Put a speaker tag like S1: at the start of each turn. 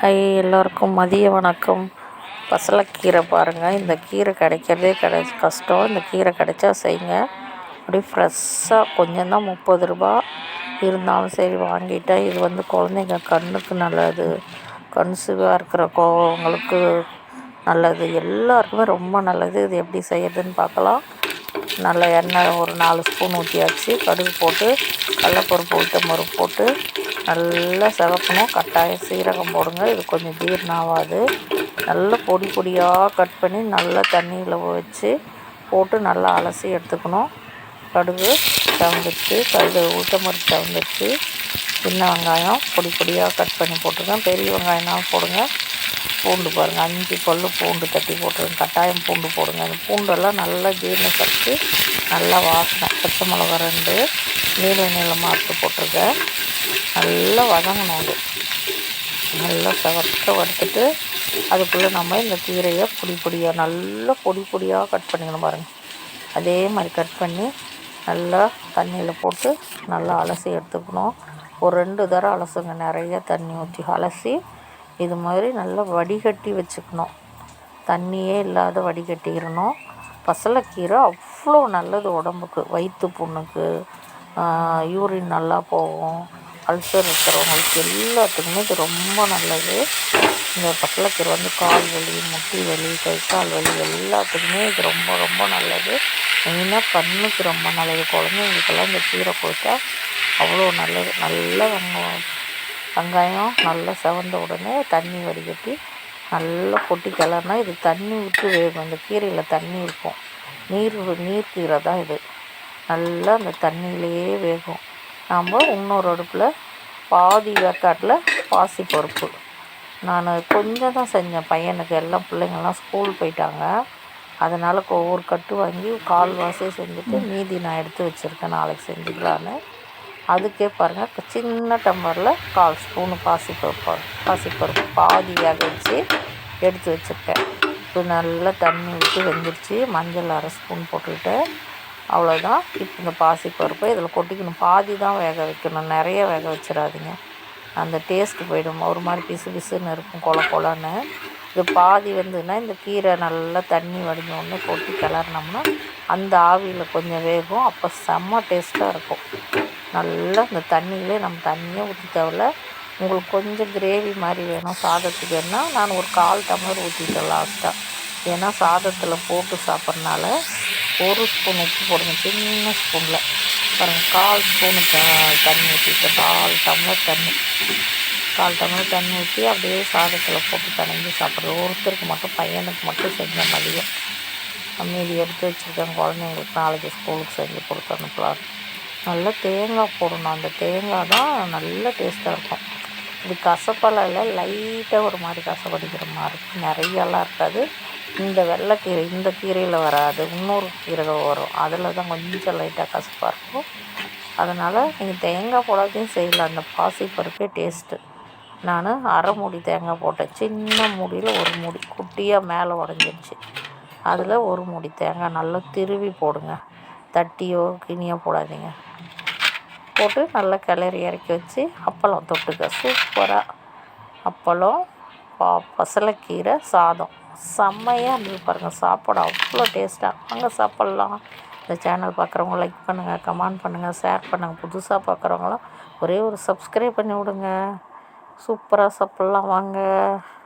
S1: Hi எல்லோருக்கும் மதிய வணக்கம். பசலக்கீரை பாருங்கள் இந்த கீரை கிடைக்கிறதே கிடை கஷ்டம். இந்த கீரை கிடைச்சா செய்யுங்க. அப்படியே ஃப்ரெஷ்ஷாக கொஞ்சம் தான் முப்பது ரூபா இருந்தாலும் சரி வாங்கிட்டேன் இது வந்து குழந்தைங்க கண்ணுக்கு நல்லது. கன்சீவாக இருக்கிற கோவங்களுக்கு நல்லது. எல்லாருக்குமே ரொம்ப நல்லது. இது எப்படி செய்யறதுன்னு பார்க்கலாம். நல்ல எண்ணெய் ஒரு நாலு ஸ்பூன் ஊற்றியாச்சு கடுகு போட்டு கடலப்பருப்பு உளுத்தம் போட்டு நல்லா செவக்கணும் கட்டாயம் சீரகம் போடுங்க. இது கொஞ்சம் ஜீரணம் ஆகாது. நல்லா பொடி பொடியாக கட் பண்ணி நல்லா தண்ணியில் வச்சு போட்டு நல்லா அலசி எடுத்துக்கணும். கடுகு சவந்துச்சு கடுகு ஊட்டமரி சவந்துச்சு சின்ன வெங்காயம் பொடி பொடியாக கட் பண்ணி போட்டுருக்கேன். பெரிய வெங்காயம்னாலும் போடுங்க. பூண்டு பாருங்கள் அஞ்சு பல் பூண்டு தட்டி போட்டுருங்க கட்டாயம் பூண்டு போடுங்க. அந்த பூண்டெல்லாம் நல்லா ஜீரண சத்து நல்லா வாசனை. பச்சை மிளகா ரெண்டு நீள நீளமாக அறுத்து போட்டிருக்கேன். நல்லா வதங்கணும் அது. நல்லா செவக்க வறுத்துட்டு அதுக்குள்ளே நம்ம இந்த கீரையை பொடி பொடியாக நல்லா பொடி பொடியாக கட் பண்ணிக்கணும் பாருங்கள் அதே மாதிரி கட் பண்ணி நல்லா தண்ணியில் போட்டு நல்லா அலசி எடுத்துக்கணும். ஒரு ரெண்டு தரம் அலசுங்க. நிறையா தண்ணி ஊற்றி அலசி இது மாதிரி நல்லா வடிகட்டி வச்சுக்கணும். தண்ணியே இல்லாத வடிகட்டிக்கிறணும் பசலைக்கீரை அவ்வளோ நல்லது உடம்புக்கு. வயிற்று புண்ணுக்கு யூரின் நல்லா போகும். அல்சர் இருக்கிறவங்களுக்கு எல்லாத்துக்குமே இது ரொம்ப நல்லது. இந்த பசலைக்கீரை வந்து கால் வலி முட்டி வலி கை கால் வலி எல்லாத்துக்குமே இது ரொம்ப ரொம்ப நல்லது. மெயினாக கண்ணுக்கு ரொம்ப நல்லது. குழந்தைங்களுக்கெல்லாம் இந்த கீரை கொடுத்தா அவ்வளோ நல்லது. நல்ல வெங்காயம் வெங்காயம் நல்லா செவந்த உடனே தண்ணி வடிகட்டி நல்லா கொட்டி கிளறினா இது தண்ணி விட்டு வேகும். இந்த கீரையில் தண்ணி இருக்கும். நீர் நீர் கீரை தான் இது. நல்லா அந்த தண்ணியிலேயே வேகும். நாம் இன்னொரு அடுப்பில் பாதி வேக்காட்டில் பாசிப்பருப்பு நான் கொஞ்சம் தான் செஞ்சேன். பையனுக்கு எல்லாம் பிள்ளைங்கள்லாம் ஸ்கூல் போயிட்டாங்க. அதனால் ஒவ்வொரு கட்டு வாங்கி கால் கால்வாசி செஞ்சுட்டு மீதி நான் எடுத்து வச்சுருக்கேன். நாளைக்கு செஞ்சுக்கலான்னு. அதுக்கே பாருங்கள் சின்ன டம்பரில் கால் ஸ்பூனு பாசி பருப்பு பாசிப்பருப்பு பாதி வேக வச்சு எடுத்து வச்சுருக்கேன். இப்போ நல்லா தண்ணி விட்டு வெந்துருச்சு. மஞ்சள் அரை ஸ்பூன் போட்டுக்கிட்டேன். அவ்வளோதான் இப்போ இந்த பாசிப்பருப்பை இதில் கொட்டிக்கணும். பாதி தான் வேக வைக்கணும். நிறைய வேக வச்சிடாதீங்க. அந்த டேஸ்ட்டு போயிடும். ஒரு மாதிரி பிசு பிசுன்னு இருக்கும் கொல கொலன்னு. இது பாதி வந்துன்னா இந்த கீரை நல்லா தண்ணி வடிஞ்சோடனே கொட்டி கிளறினோம்னா அந்த ஆவியில் கொஞ்சம் வேகும். அப்போ செம்ம டேஸ்ட்டாக இருக்கும். நல்லா இந்த தண்ணியிலே நம்ம தண்ணியே ஊற்றி தேவையில்ல. உங்களுக்கு கொஞ்சம் கிரேவி மாதிரி வேணும் சாதத்துக்கு வேணால் நான் ஒரு கால் டம்ளர் ஊற்றிட்டேன் லாஸ்ட்டாக ஏன்னா சாதத்தில் போட்டு சாப்பிட்றனால ஒரு ஸ்பூன் உப்பு போடணும் சின்ன ஸ்பூனில். பாருங்கள் கால் ஸ்பூனு தண்ணி ஊற்றிட்டு கால் டம்ளர் தண்ணி. கால் டம்ளர் தண்ணி ஊற்றி அப்படியே சாதத்தில் போட்டு தனிஞ்சு சாப்பிட்றது. ஒருத்தருக்கு மட்டும் பையனுக்கு மட்டும் செஞ்ச மதியம் மீதி எடுத்து வச்சுருக்கேன் குழந்தைங்களுக்கு. நாளைக்கு ஸ்கூலுக்கு செஞ்சு கொடுத்து அனுப்பலாம். நல்லா தேங்காய் போடணும். அந்த தேங்காய் தான் நல்ல டேஸ்ட்டாக இருக்கும். இது கசப்பெல்லாம் இல்லை லைட்டாக ஒரு மாதிரி கசப்படிக்கிற மாதிரி இருக்கும். நிறையெல்லாம் இருக்காது. இந்த வெள்ளைக்கீரை இந்த கீரையில் வராது. இன்னொரு கீரை வரும். அதில் தான் கொஞ்சம் லைட்டாக கசப்பாக இருக்கும். அதனால் நீங்கள் தேங்காய் போடாதையும் செய்யலாம் அந்த பாசிப்பருப்பே டேஸ்ட்டு நான் அரை மூடி தேங்காய் போட்டேன். சின்ன மூடியில் ஒரு மூடி. குட்டியாக மேலே உடஞ்சிருச்சு. அதில் ஒரு மூடி தேங்காய் நல்லா திருவி போடுங்க. தட்டியோ கிணியோ போடாதீங்க. போட்டு நல்லா கிளறி இறக்கி வச்சு அப்பளம் தொட்டுக்க. சூப்பராக அப்பளம் பா பசலைக்கீரை சாதம். செம்மையாக இருந்தது பாருங்கள் சாப்பாடு அவ்வளோ டேஸ்ட்டாக வாங்க சாப்பிட்லாம். இந்த சேனல் பார்க்குறவங்க லைக் பண்ணுங்கள் கமெண்ட் பண்ணுங்கள் ஷேர் பண்ணுங்கள் புதுசாக பார்க்குறவங்களாம் ஒரே ஒரு சப்ஸ்கிரைப் பண்ணி விடுங்க. சூப்பராக சாப்பிட்லாம். வாங்க.